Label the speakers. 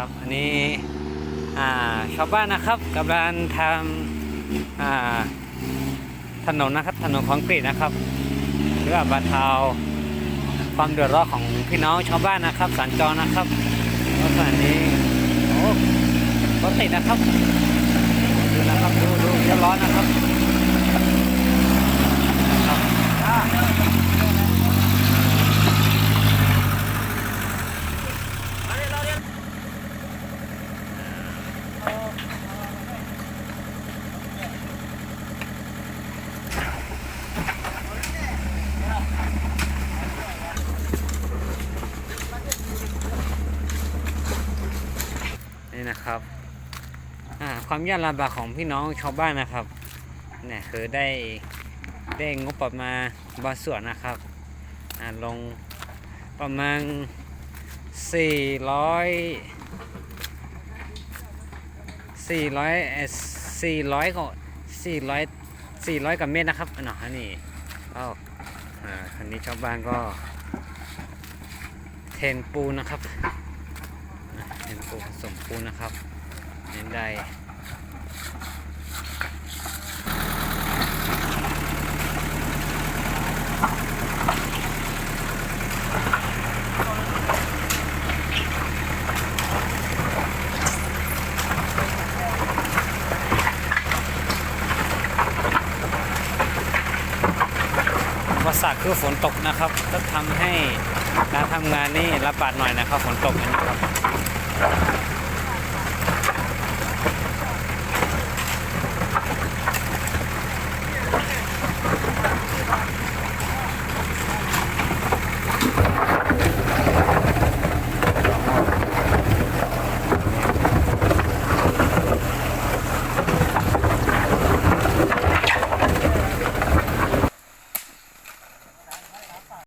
Speaker 1: ครับอันนี้ชาวบ้านนะครับกำลังทำถนนนะครับถนนคอนกรีตนะครับเพื่อบรรเทาความเดือดร้อนของพี่น้องชาวบ้านนะครับสัญจรนะครับรถคันนี้โอ้รถติดนะครับดูนะครับดูดูเรียบร้อยนะครับ นี่นะครับความยากลำบากของพี่น้องชาวบ้านนะครับเนี่ยคือได้ได้งบประมาณบางส่วนนะครับลงประมาณ 400 400เอ่อ400ก็400 400กับเมตรนะครับอันนั้นอันนี้ก็อ่าคันนี้ชาวบ้านก็เทนปูนะครับ เป็นปูผสมปูนะครับเน้นได้อุปสรรคคือฝนตกนะครับก็ทำให้การทำงานนี่ลำบากหน่อยนะครับฝนตกนะครับ Thank you.